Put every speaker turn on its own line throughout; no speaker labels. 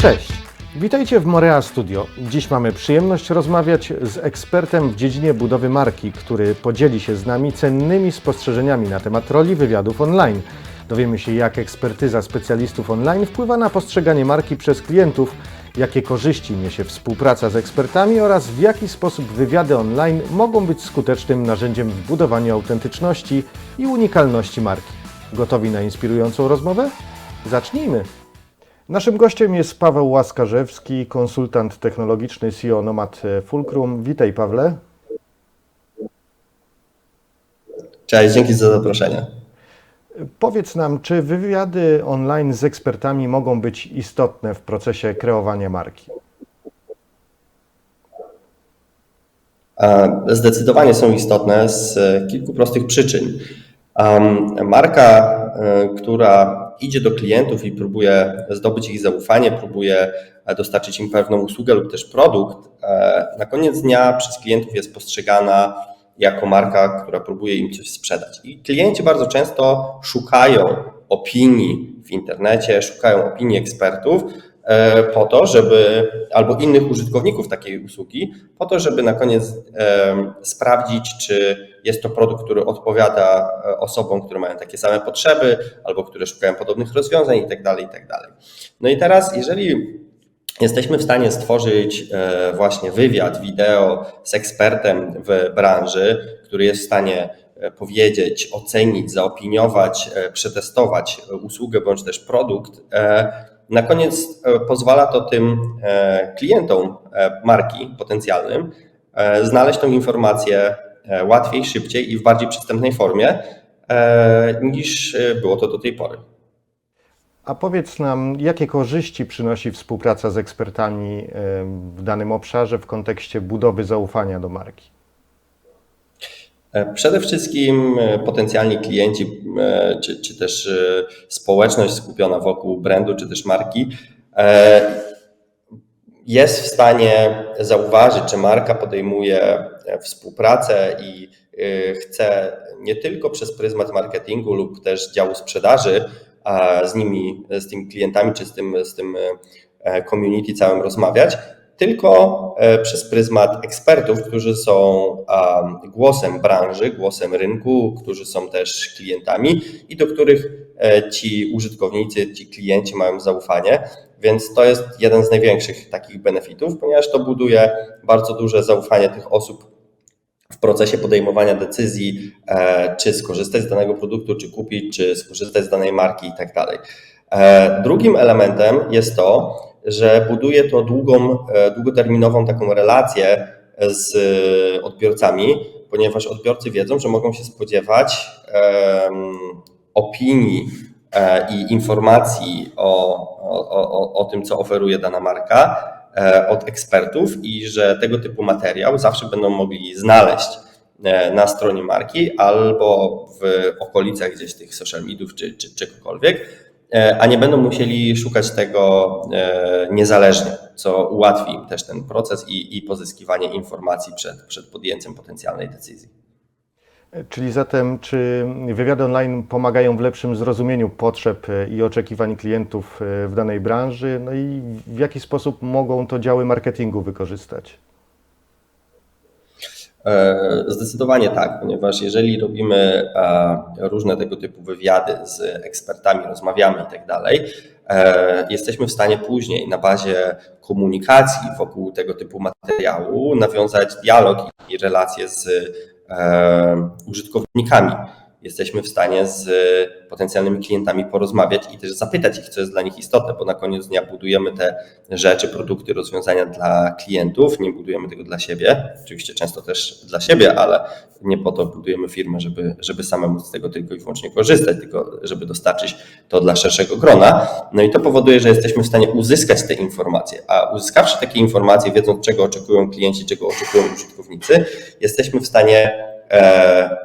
Cześć, witajcie w Morea Studio. Dziś mamy przyjemność rozmawiać z ekspertem w dziedzinie budowy marki, który podzieli się z nami cennymi spostrzeżeniami na temat roli wywiadów online. Dowiemy się, jak ekspertyza specjalistów online wpływa na postrzeganie marki przez klientów, jakie korzyści niesie współpraca z ekspertami oraz w jaki sposób wywiady online mogą być skutecznym narzędziem w budowaniu autentyczności i unikalności marki. Gotowi na inspirującą rozmowę? Zacznijmy! Naszym gościem jest Paweł Łaskarzewski, konsultant technologiczny CEO Nomad Fulcrum. Witaj Pawle.
Cześć, dzięki za zaproszenie.
Powiedz nam, czy wywiady online z ekspertami mogą być istotne w procesie kreowania marki?
E, Zdecydowanie są istotne z kilku prostych przyczyn. Marka, e, która idzie do klientów i próbuje zdobyć ich zaufanie, próbuje dostarczyć im pewną usługę lub też produkt, e, na koniec dnia przez klientów jest postrzegana jako marka, która próbuje im coś sprzedać. I klienci bardzo często szukają opinii w internecie, szukają opinii ekspertów e, po to, żeby, albo innych użytkowników takiej usługi, po to, żeby na koniec sprawdzić, czy jest to produkt, który odpowiada e, osobom, które mają takie same potrzeby, albo które szukają podobnych rozwiązań itd. itd. No i teraz, jeżeli jesteśmy w stanie stworzyć e, właśnie wywiad wideo z ekspertem w branży, który jest w stanie e, powiedzieć, ocenić, zaopiniować, e, przetestować usługę bądź też produkt. Na koniec pozwala to tym klientom marki potencjalnym znaleźć tą informację łatwiej, szybciej i w bardziej przystępnej formie niż było to do tej pory.
A powiedz nam, jakie korzyści przynosi współpraca z ekspertami e, w danym obszarze w kontekście budowy zaufania do marki?
Przede wszystkim potencjalni klienci, czy, czy też społeczność skupiona wokół brandu, czy też marki, jest w stanie zauważyć, czy marka podejmuje współpracę i chce nie tylko przez pryzmat marketingu lub też działu sprzedaży z nimi, z tymi klientami, czy z tym, z tym community całym rozmawiać, tylko przez pryzmat ekspertów, którzy są głosem branży, głosem rynku, którzy są też klientami i do których ci użytkownicy, ci klienci mają zaufanie. Więc to jest jeden z największych takich benefitów, ponieważ to buduje bardzo duże zaufanie tych osób w procesie podejmowania decyzji, czy skorzystać z danego produktu, czy kupić, czy skorzystać z danej marki i tak dalej. Drugim elementem jest to, że buduje to długą, długoterminową taką relację z odbiorcami, ponieważ odbiorcy wiedzą, że mogą się spodziewać opinii i informacji o, o, o tym, co oferuje dana marka od ekspertów i że tego typu materiał zawsze będą mogli znaleźć na stronie marki albo w okolicach gdzieś tych social mediów czy, czy czegokolwiek, a nie będą musieli szukać tego niezależnie, co ułatwi im też ten proces i, i pozyskiwanie informacji przed, przed podjęciem potencjalnej decyzji.
Czyli zatem, czy wywiady online pomagają w lepszym zrozumieniu potrzeb i oczekiwań klientów w danej branży? No i w jaki sposób mogą to działy marketingu wykorzystać?
Zdecydowanie tak, ponieważ jeżeli robimy różne tego typu wywiady z ekspertami, rozmawiamy i tak dalej, jesteśmy w stanie później na bazie komunikacji wokół tego typu materiału nawiązać dialog i relacje z użytkownikami. Jesteśmy w stanie z potencjalnymi klientami porozmawiać i też zapytać ich, co jest dla nich istotne, bo na koniec dnia budujemy te rzeczy, produkty, rozwiązania dla klientów, nie budujemy tego dla siebie. Oczywiście często też dla siebie, ale nie po to budujemy firmę, żeby, żeby samemu z tego tylko i wyłącznie korzystać, tylko żeby dostarczyć to dla szerszego grona. No i to powoduje, że jesteśmy w stanie uzyskać te informacje, a uzyskawszy takie informacje, wiedząc czego oczekują klienci, czego oczekują użytkownicy, jesteśmy w stanie e,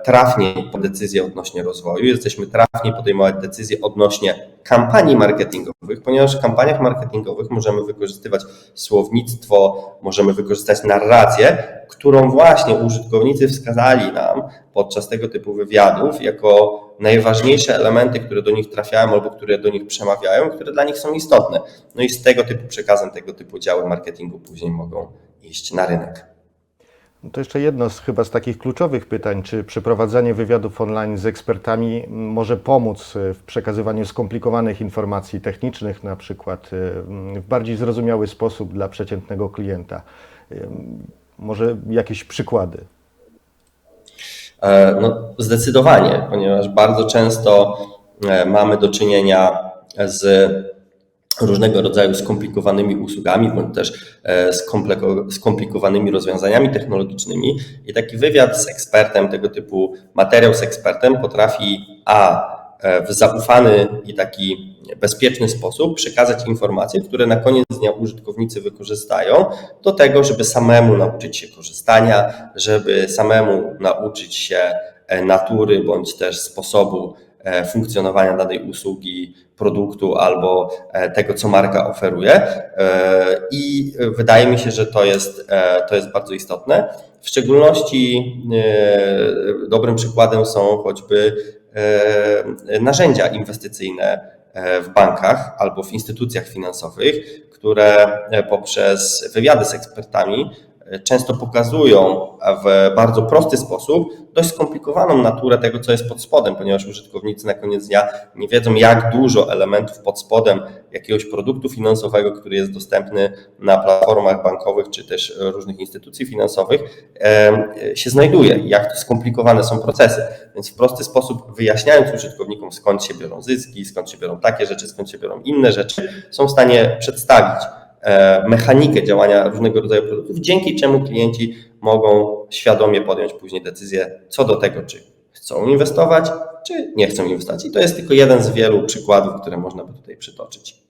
trafniej po decyzje odnośnie rozwoju, jesteśmy trafniej podejmować decyzje odnośnie kampanii marketingowych, ponieważ w kampaniach marketingowych możemy wykorzystywać słownictwo, możemy wykorzystać narrację, którą właśnie użytkownicy wskazali nam podczas tego typu wywiadów jako najważniejsze elementy, które do nich trafiają albo które do nich przemawiają, które dla nich są istotne. No i z tego typu przekazem, tego typu działy marketingu później mogą iść na rynek.
No To jeszcze jedno z chyba z takich kluczowych pytań, czy przeprowadzanie wywiadów online z ekspertami może pomóc e, w przekazywaniu skomplikowanych informacji technicznych, na przykład e, w bardziej zrozumiały sposób dla przeciętnego klienta. E, Może jakieś przykłady?
No, zdecydowanie, ponieważ bardzo często mamy do czynienia z różnego rodzaju skomplikowanymi usługami, bądź też e, skomplikowanymi rozwiązaniami technologicznymi. I taki wywiad z ekspertem, tego typu materiał z ekspertem potrafi A e, w zaufany i taki bezpieczny sposób przekazać informacje, które na koniec dnia użytkownicy wykorzystają do tego, żeby samemu nauczyć się korzystania, żeby samemu nauczyć się e, natury bądź też sposobu funkcjonowania danej usługi, produktu albo e, tego, co marka oferuje. E, I wydaje mi się, że to jest, e, to jest bardzo istotne. W szczególności e, dobrym przykładem są choćby e, narzędzia inwestycyjne e, w bankach albo w instytucjach finansowych, które e, poprzez wywiady z ekspertami e, często pokazują w bardzo prosty sposób dość skomplikowaną naturę tego, co jest pod spodem, ponieważ użytkownicy na koniec dnia nie wiedzą, jak dużo elementów pod spodem jakiegoś produktu finansowego, który jest dostępny na platformach bankowych czy też różnych instytucji finansowych, się znajduje, jak skomplikowane są procesy. Więc w prosty sposób wyjaśniając użytkownikom, skąd się biorą zyski, skąd się biorą takie rzeczy, skąd się biorą inne rzeczy, są w stanie przedstawić mechanikę działania różnego rodzaju produktów, dzięki czemu klienci mogą świadomie podjąć później decyzję co do tego, czy chcą inwestować, czy nie chcą inwestować. I to jest tylko jeden z wielu przykładów, które można by tutaj przytoczyć.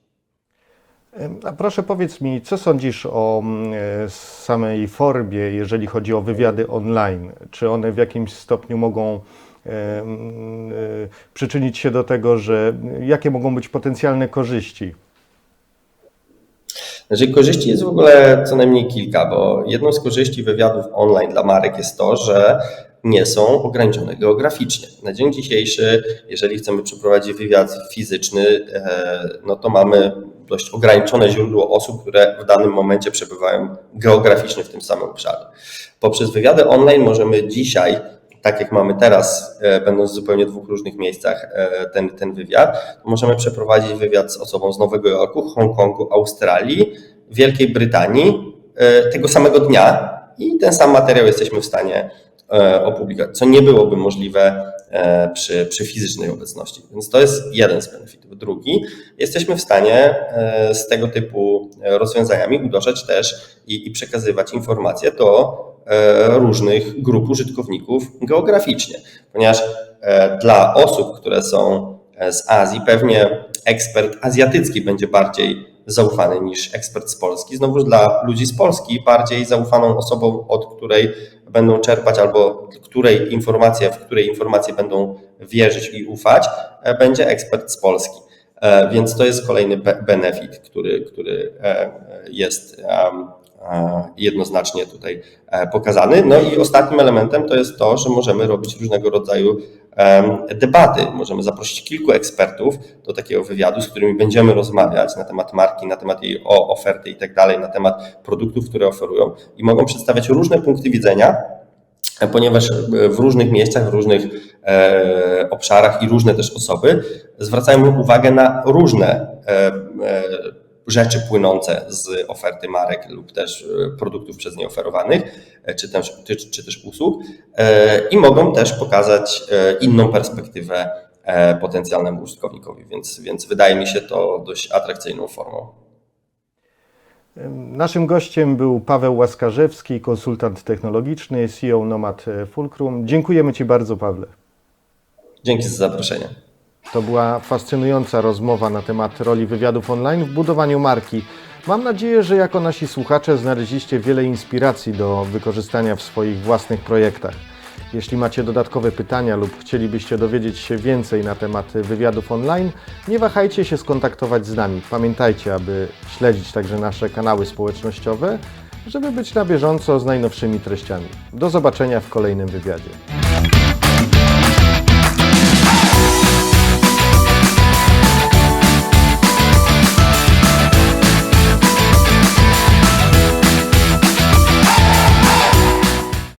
A proszę powiedz mi, co sądzisz o mm, e, samej formie, jeżeli chodzi o wywiady online? Czy one w jakimś stopniu mogą e, e, przyczynić się do tego, że jakie mogą być potencjalne korzyści?
Znaczy, korzyści jest w ogóle co najmniej kilka, bo jedną z korzyści wywiadów online dla marek jest to, że nie są ograniczone geograficznie. Na dzień dzisiejszy, jeżeli chcemy przeprowadzić wywiad fizyczny, e, no to mamy dość ograniczone źródło osób, które w danym momencie przebywają geograficznie w tym samym obszarze. Poprzez wywiady online możemy dzisiaj tak jak mamy teraz, e, będąc w zupełnie dwóch różnych miejscach e, ten, ten wywiad, możemy przeprowadzić wywiad z osobą z Nowego Jorku, Hongkongu, Australii, Wielkiej Brytanii e, tego samego dnia i ten sam materiał jesteśmy w stanie opublikować, co nie byłoby możliwe przy, przy fizycznej obecności. Więc to jest jeden z benefitów. Drugi, jesteśmy w stanie z tego typu rozwiązaniami uderzać też i, i przekazywać informacje do różnych grup użytkowników geograficznie, ponieważ e, dla osób, które są e, z Azji, pewnie ekspert azjatycki będzie bardziej zaufany niż ekspert z Polski. Znowuż dla ludzi z Polski bardziej zaufaną osobą, od której będą czerpać albo której informacje, w której informacje będą wierzyć i ufać, e, będzie ekspert z Polski. E, Więc to jest kolejny be- benefit, który, który e, jest e, jednoznacznie tutaj e, pokazany. No i ostatnim elementem to jest to, że możemy robić różnego rodzaju debaty. Możemy zaprosić kilku ekspertów do takiego wywiadu, z którymi będziemy rozmawiać na temat marki, na temat jej oferty i tak dalej, na temat produktów, które oferują i mogą przedstawiać różne punkty widzenia, e, ponieważ w różnych miejscach, w różnych e, obszarach i różne też osoby zwracają uwagę na różne e, e, rzeczy płynące z oferty marek lub też e, produktów przez nie oferowanych, e, czy też, czy, też usług e, i mogą też pokazać inną perspektywę potencjalnemu użytkownikowi, więc, więc wydaje mi się to dość atrakcyjną formą.
Naszym gościem był Paweł Łaskarzewski, konsultant technologiczny, CEO Nomad Fulcrum. Dziękujemy Ci bardzo, Pawle.
Dzięki za zaproszenie.
To była fascynująca rozmowa na temat roli wywiadów online w budowaniu marki. Mam nadzieję, że jako nasi słuchacze znaleźliście wiele inspiracji do wykorzystania w swoich własnych projektach. Jeśli macie dodatkowe pytania lub chcielibyście dowiedzieć się więcej na temat wywiadów online, nie wahajcie się skontaktować z nami. Pamiętajcie, aby śledzić także nasze kanały społecznościowe, żeby być na bieżąco z najnowszymi treściami. Do zobaczenia w kolejnym wywiadzie.